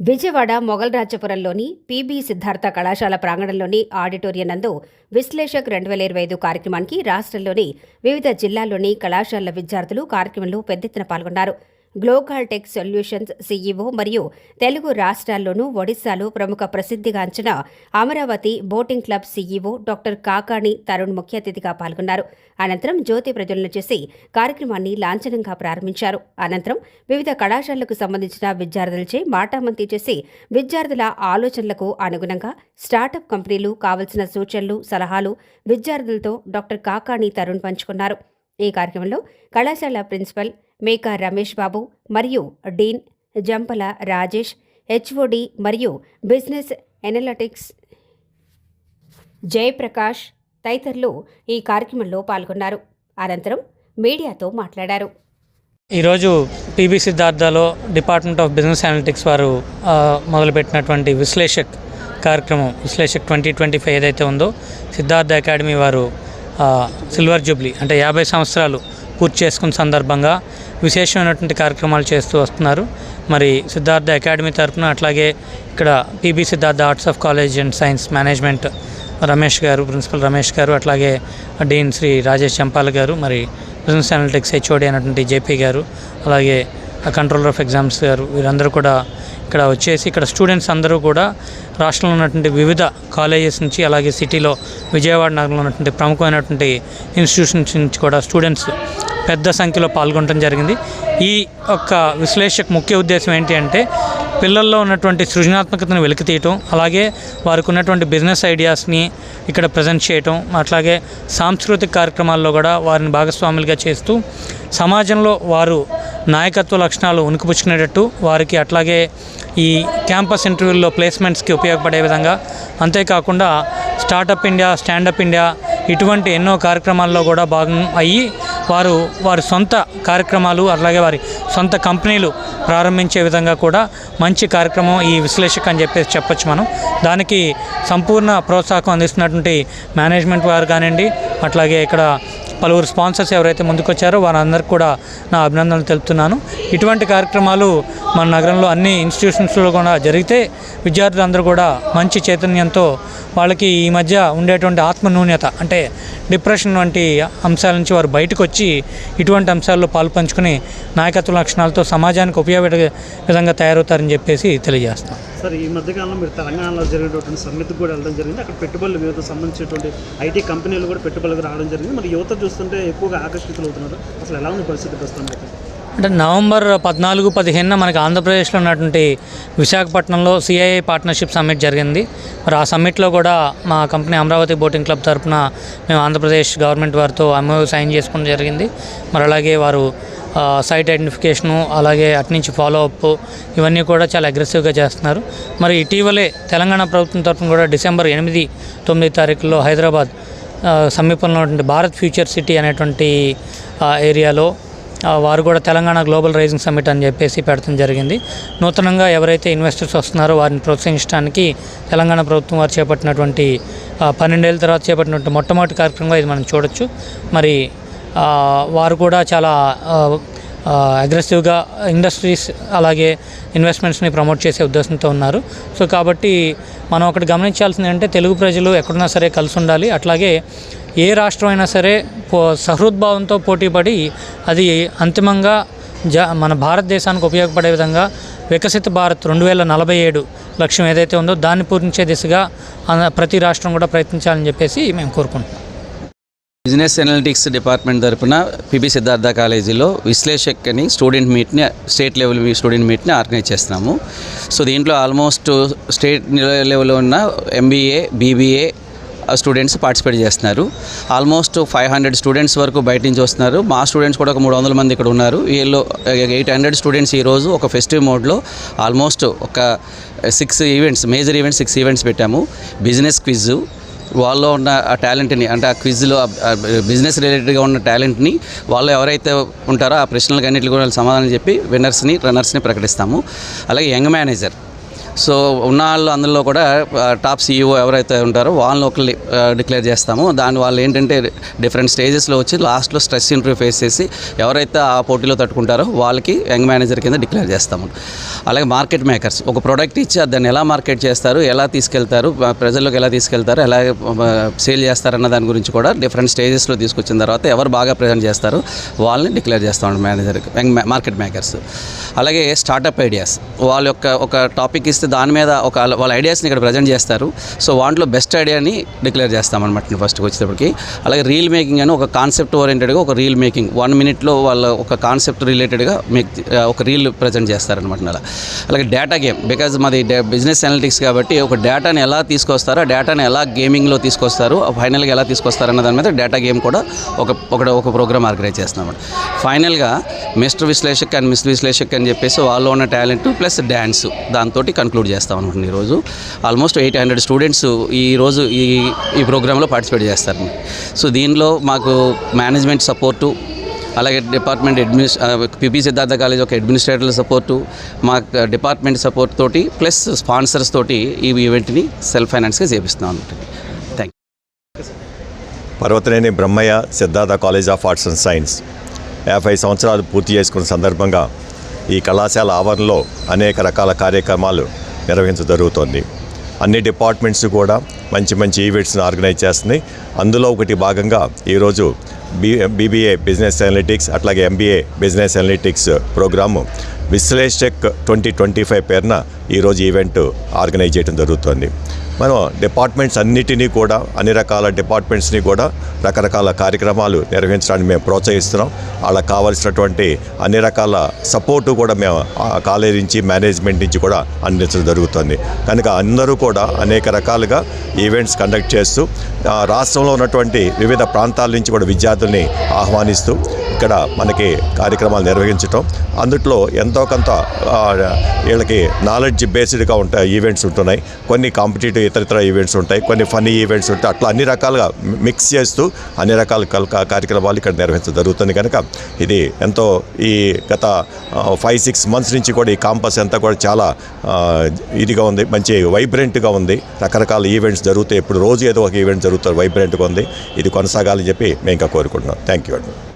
Vijayawada మొగల్రాజపురంలోని PB Siddhartha కళాశాల ప్రాంగణంలోని auditorium నందు విశ్లేషక్ రెండు వేల ఇరవై ఐదు కార్యక్రమానికి రాష్ట్రంలోని వివిధ జిల్లాల్లోని కళాశాలల విద్యార్థులు కార్యక్రమంలో పెద్దెత్తున పాల్గొన్నారు. గ్లోకాల్టెక్ సొల్యూషన్స్ సీఈఓ మరియు తెలుగు రాష్ట్రాల్లోనూ ఒడిశాలో ప్రముఖ ప్రసిద్ధిగాంచిన Amaravati boating club CEO doctor Kakani Tarun ముఖ్య అతిథిగా పాల్గొన్నారు. అనంతరం జ్యోతి ప్రజ్వలన చేసి కార్యక్రమాన్ని లాంఛనంగా ప్రారంభించారు. అనంతరం వివిధ కళాశాలలకు సంబంధించిన విద్యార్థులచే మాటామంతి చేసి విద్యార్థుల ఆలోచనలకు అనుగుణంగా స్టార్టప్ కంపెనీలు కావలసిన సూచనలు సలహాలు విద్యార్థులతో డాక్టర్ కాకాణి తరుణ్ పంచుకున్నారు. ఈ కార్యక్రమంలో కళాశాల ప్రిన్సిపల్ మేకా రమేష్ బాబు మరియు డీన్ జంపల రాజేష్ హెచ్ఓడి మరియు బిజినెస్ ఎనలటిక్స్ జయప్రకాష్ తదితరులు ఈ కార్యక్రమంలో పాల్గొన్నారు. అనంతరం మీడియాతో మాట్లాడారు. ఈరోజు పీబీ సిద్ధార్థలో డిపార్ట్మెంట్ ఆఫ్ బిజినెస్ అనలిటిక్స్ వారు మొదలుపెట్టినటువంటి విశ్లేషక్ కార్యక్రమం విశ్లేషక్ ట్వంటీ ట్వంటీ ఫైవ్ ఏదైతే ఉందో సిద్ధార్థ అకాడమీ వారు సిల్వర్ జూబ్లీ అంటే యాభై సంవత్సరాలు పూర్తి చేసుకున్న సందర్భంగా విశేషమైనటువంటి కార్యక్రమాలు చేస్తూ వస్తున్నారు. మరి సిద్ధార్థ అకాడమీ తరపున అట్లాగే ఇక్కడ PB Siddhartha arts of college and science management Ramesh గారు ప్రిన్సిపల్ రమేష్ గారు అట్లాగే డీన్ శ్రీ రాజేష్ చంపాల్ గారు మరి బిజినెస్ అనలిటిక్స్ హెచ్ఓడి అయినటువంటి జేపీ గారు అలాగే కంట్రోలర్ ఆఫ్ ఎగ్జామ్స్ గారు వీరందరూ కూడా ఇక్కడ వచ్చేసి ఇక్కడ స్టూడెంట్స్ అందరూ కూడా రాష్ట్రంలో ఉన్నటువంటి వివిధ కాలేజెస్ నుంచి అలాగే సిటీలో విజయవాడ నగరంలో ఉన్నటువంటి ప్రముఖమైనటువంటి ఇన్స్టిట్యూషన్స్ నుంచి కూడా స్టూడెంట్స్ పెద్ద సంఖ్యలో పాల్గొనడం జరిగింది. ఈ యొక్క విశ్లేషక ముఖ్య ఉద్దేశం ఏంటి అంటే పిల్లల్లో ఉన్నటువంటి సృజనాత్మకతను వెలికితీయటం అలాగే వారికి ఉన్నటువంటి బిజినెస్ ఐడియాస్ని ఇక్కడ ప్రజెంట్ చేయటం అట్లాగే సాంస్కృతిక కార్యక్రమాల్లో కూడా వారిని భాగస్వాములుగా చేస్తూ సమాజంలో వారు నాయకత్వ లక్షణాలు ఉనికిపుచ్చుకునేటట్టు వారికి అట్లాగే ఈ క్యాంపస్ ఇంటర్వ్యూల్లో ప్లేస్మెంట్స్కి ఉపయోగపడే విధంగా అంతేకాకుండా స్టార్టప్ ఇండియా స్టాండప్ ఇండియా ఇటువంటి ఎన్నో కార్యక్రమాల్లో కూడా భాగం అయ్యి వారు వారి సొంత కార్యక్రమాలు అలాగే వారి సొంత కంపెనీలు ప్రారంభించే విధంగా కూడా మంచి కార్యక్రమం ఈ విశ్లేషక అని చెప్పేసి చెప్పొచ్చు మనం. దానికి సంపూర్ణ ప్రోత్సాహం అందిస్తున్నటువంటి మేనేజ్మెంట్ వారు కానివ్వండి అట్లాగే ఇక్కడ పలువురు స్పాన్సర్స్ ఎవరైతే ముందుకొచ్చారో వారందరికీ కూడా నా అభినందనలు తెలుపుతున్నాను. ఇటువంటి కార్యక్రమాలు మన నగరంలో అన్ని ఇన్స్టిట్యూషన్స్లో కూడా జరిగితే విద్యార్థులందరూ కూడా మంచి చైతన్యంతో వాళ్ళకి ఈ మధ్య ఉండేటువంటి ఆత్మన్యూన్యత అంటే డిప్రెషన్ వంటి అంశాల నుంచి వారు బయటకు వచ్చి ఇటువంటి అంశాల్లో పాల్పంచుకుని నాయకత్వ లక్షణాలతో సమాజానికి ఉపయోగపడే విధంగా తయారవుతారని చెప్పేసి తెలియజేస్తాం సార్ ఈ మధ్యకాలంలో మీరు తెలంగాణలో జరిగినటువంటి సమ్మిట్కి కూడా వెళ్ళడం జరిగింది. అక్కడ పెట్టుబడులు వివిధ సంబంధించినటువంటి ఐటీ కంపెనీలు కూడా పెట్టుబడులకు రావడం జరిగింది. మరి యువత చూస్తుంటే ఎక్కువగా ఆకర్షితులు అవుతున్నారు అసలు ఎలా ఉంది పరిస్థితి ప్రస్తుతం అంటే నవంబర్ పద్నాలుగు పదిహేనున మనకి ఆంధ్రప్రదేశ్లో ఉన్నటువంటి విశాఖపట్నంలో సిఐఐ పార్ట్నర్షిప్ సమ్మిట్ జరిగింది. మరి ఆ సమ్మిట్లో కూడా మా కంపెనీ అమరావతి బోటింగ్ క్లబ్ తరపున మేము ఆంధ్రప్రదేశ్ గవర్నమెంట్ వారితో ఎంఓ సైన్ చేసుకోవడం జరిగింది. మరి అలాగే వారు సైట్ ఐడెంటిఫికేషను అలాగే అట్నుంచి ఫాలో అప్ ఇవన్నీ కూడా చాలా అగ్రెసివ్గా చేస్తున్నారు. మరి ఇటీవలే తెలంగాణ ప్రభుత్వం తరపున కూడా డిసెంబర్ ఎనిమిది తొమ్మిది తారీఖులో హైదరాబాద్ సమీపంలో ఉన్నటువంటి భారత్ ఫ్యూచర్ సిటీ అనేటువంటి ఏరియాలో వారు కూడా తెలంగాణ గ్లోబల్ రైజింగ్ సమ్మిట్ అని చెప్పేసి పెట్టడం జరిగింది. నూతనంగా ఎవరైతే ఇన్వెస్టర్స్ వస్తున్నారో వారిని ప్రోత్సహించడానికి తెలంగాణ ప్రభుత్వం వారు చేపట్టినటువంటి పన్నెండేళ్ళ తర్వాత చేపట్టినటువంటి మొట్టమొదటి కార్యక్రమంగా ఇది మనం చూడొచ్చు. మరి వారు కూడా చాలా అగ్రెసివ్గా ఇండస్ట్రీస్ అలాగే ఇన్వెస్ట్మెంట్స్ని ప్రమోట్ చేసే ఉద్దేశంతో ఉన్నారు. సో కాబట్టి మనం ఒకటి గమనించాల్సింది అంటే తెలుగు ప్రజలు ఎక్కడున్నా సరే కలిసి ఉండాలి. అట్లాగే ఏ రాష్ట్రం అయినా సరే పో సహృద్భావంతో పోటీపడి అది అంతిమంగా జ మన భారతదేశానికి ఉపయోగపడే విధంగా వికసిత భారత్ రెండు వేల నలభై ఏడు లక్ష్యం ఏదైతే ఉందో దాన్ని పూరించే దిశగా ప్రతి రాష్ట్రం కూడా ప్రయత్నించాలని చెప్పేసి మేము కోరుకుంటున్నాం. బిజినెస్ అనలిటిక్స్ డిపార్ట్మెంట్ తరఫున పిబి సిద్ధార్థ కాలేజీలో విశ్లేషక్ అని స్టూడెంట్ మీట్ని స్టేట్ లెవెల్ స్టూడెంట్ మీట్ని ఆర్గనైజ్ చేస్తున్నాము. సో దీంట్లో ఆల్మోస్ట్ స్టేట్ లెవెల్లో ఉన్న ఎంబీఏ బీబీఏ స్టూడెంట్స్ పార్టిసిపేట్ చేస్తున్నారు. ఆల్మోస్ట్ ఫైవ్ హండ్రెడ్ స్టూడెంట్స్ వరకు బయట నుంచి వస్తున్నారు. మా స్టూడెంట్స్ కూడా ఒక మూడు వందల మంది ఇక్కడ ఉన్నారు. వీళ్ళు ఎయిట్ హండ్రెడ్ స్టూడెంట్స్ ఈరోజు ఒక ఫెస్టివ్ మోడ్లో ఆల్మోస్ట్ ఒక six events major events six events పెట్టాము. బిజినెస్ క్విజ్ వాళ్ళలో ఉన్న ఆ టాలెంట్ని అంటే ఆ క్విజ్లో బిజినెస్ రిలేటెడ్గా ఉన్న టాలెంట్ని వాళ్ళు ఎవరైతే ఉంటారో ఆ ప్రశ్నలకు అన్నింటికి కూడా సమాధానం చెప్పి విన్నర్స్ని రన్నర్స్ని ప్రకటిస్తాము. అలాగే యంగ్ మేనేజర్ సో ఉన్న వాళ్ళు అందులో కూడా టాప్ సీఈఓ ఎవరైతే ఉంటారో వాళ్ళని ఒకరిని డిక్లేర్ చేస్తాము. దాని వాళ్ళు ఏంటంటే డిఫరెంట్ స్టేజెస్లో వచ్చి లాస్ట్లో స్ట్రెస్ ఇంటర్వ్యూ ఫేస్ చేసి ఎవరైతే ఆ పోటీలో తట్టుకుంటారో వాళ్ళకి యంగ్ మేనేజర్ కింద డిక్లేర్ చేస్తాము. అలాగే మార్కెట్ మేకర్స్ ఒక ప్రోడక్ట్ ఇచ్చి దాన్ని ఎలా మార్కెట్ చేస్తారు ఎలా తీసుకెళ్తారు ప్రజల్లోకి ఎలా తీసుకెళ్తారు ఎలా సేల్ చేస్తారన్న దాని గురించి కూడా డిఫరెంట్ స్టేజెస్లో తీసుకొచ్చిన తర్వాత ఎవరు బాగా ప్రజెంట్ చేస్తారు వాళ్ళని డిక్లేర్ చేస్తాం మేనేజర్ మార్కెట్ మేకర్స్. అలాగే స్టార్టప్ ఐడియాస్ వాళ్ళ యొక్క ఒక టాపిక్ ఇస్తే దాని మీద ఒక వాళ్ళ ఐడియాస్ని ఇక్కడ ప్రజెంట్ చేస్తారు. సో వాటిలో బెస్ట్ ఐడియాని డిక్లేర్ చేస్తామన్నమాట ఫస్ట్కి వచ్చేటప్పటికి. అలాగే రీల్ మేకింగ్ అని ఒక కాన్సెప్ట్ ఓరియంటెడ్గా ఒక రీల్ మేకింగ్ వన్ మినిట్లో వాళ్ళ ఒక కాన్సెప్ట్ రిలేటెడ్గా మేక్ ఒక రీల్ ప్రజెంట్ చేస్తారనమాట అలా అలాగే డేటా గేమ్ బికాజ్ మాది బిజినెస్ అనలిటిక్స్ కాబట్టి ఒక డేటాని ఎలా తీసుకొస్తారో ఆ డేటాని ఎలా గేమింగ్లో తీసుకొస్తారు ఫైనల్గా ఎలా తీసుకొస్తారన్న దాని మీద డేటా గేమ్ కూడా ఒక ఒక ఒక ప్రోగ్రామ్ ఆర్గనైజ్ చేస్తున్నాం ఫైనల్గా mister Vishleshak and miss Vishleshak అని చెప్పేసి వాళ్ళు ఉన్న టాలెంట్ ప్లస్ డ్యాన్స్ దాంతో కన్క్లూడ్ చేస్తాం అనుకుంటున్నాను ఈరోజు. ఆల్మోస్ట్ ఎయిట్ హండ్రెడ్ స్టూడెంట్స్ ఈ రోజు ఈ ఈ ప్రోగ్రాంలో పార్టిసిపేట్ చేస్తారు. సో దీనిలో మాకు మేనేజ్మెంట్ సపోర్టు అలాగే డిపార్ట్మెంట్ అడ్మినిస్ పిపి సిద్ధార్థ కాలేజ్ ఒక అడ్మినిస్ట్రేటర్ల సపోర్టు మా డిపార్ట్మెంట్ సపోర్ట్ తోటి ప్లస్ స్పాన్సర్స్ తోటి ఈ ఈవెంట్ని సెల్ఫ్ ఫైనాన్స్గా చేపిస్తున్నాం thank thank Parvathaneni Brahmayya Siddhartha college of arts and science యాభై సంవత్సరాలు పూర్తి చేసుకున్న సందర్భంగా ఈ కళాశాల ఆవరణలో అనేక రకాల కార్యక్రమాలు నిర్వహించడం జరుగుతోంది. అన్ని డిపార్ట్మెంట్స్ కూడా మంచి మంచి ఈవెంట్స్ని ఆర్గనైజ్ చేస్తున్నాయి. అందులో ఒకటి భాగంగా ఈరోజు బీ బీబీఏ బిజినెస్ అనలిటిక్స్ అట్లాగే MBA business analytics program Vishleshak twenty twenty five పేరున ఈరోజు ఈవెంట్ ఆర్గనైజ్ చేయడం జరుగుతోంది. మనం డిపార్ట్మెంట్స్ అన్నిటినీ కూడా అన్ని రకాల డిపార్ట్మెంట్స్ని కూడా రకరకాల కార్యక్రమాలు నిర్వహించడానికి మేము ప్రోత్సహిస్తున్నాం. వాళ్ళకి కావాల్సినటువంటి అన్ని రకాల సపోర్టు కూడా మేము కాలేజీ నుంచి మేనేజ్మెంట్ నుంచి కూడా అందించడం జరుగుతుంది. కనుక అందరూ కూడా అనేక రకాలుగా ఈవెంట్స్ కండక్ట్ చేస్తూ రాష్ట్రంలో ఉన్నటువంటి వివిధ ప్రాంతాల నుంచి కూడా విద్యార్థుల్ని ఆహ్వానిస్తూ ఇక్కడ మనకి కార్యక్రమాలు నిర్వహించటం. అందుట్లో ఎంతో కొంత వీళ్ళకి నాలెడ్జ్ బేస్డ్గా ఉంటాయి ఈవెంట్స్ ఉంటున్నాయి. కొన్ని కాంపిటేటివ్ ఇతర ఇతర ఈవెంట్స్ ఉంటాయి. కొన్ని ఫన్నీ ఈవెంట్స్ ఉంటాయి. అట్లా అన్ని రకాలుగా మిక్స్ చేస్తూ అన్ని రకాల కార్యక్రమాలు ఇక్కడ నిర్వహించడం జరుగుతుంది కనుక ఇది ఎంతో ఈ గత ఫైవ్ సిక్స్ మంత్స్ నుంచి కూడా ఈ కాంపస్ అంతా కూడా చాలా ఇదిగా ఉంది. మంచి వైబ్రెంట్గా ఉంది. రకరకాల ఈవెంట్స్ జరుగుతాయి. ఇప్పుడు రోజు ఏదో ఒక ఈవెంట్ జరుగుతుంది వైబ్రెంట్గా ఉంది. ఇది కొనసాగాలని చెప్పి మేము ఇంకా కోరుకుంటున్నాం. థ్యాంక్ యూ అండి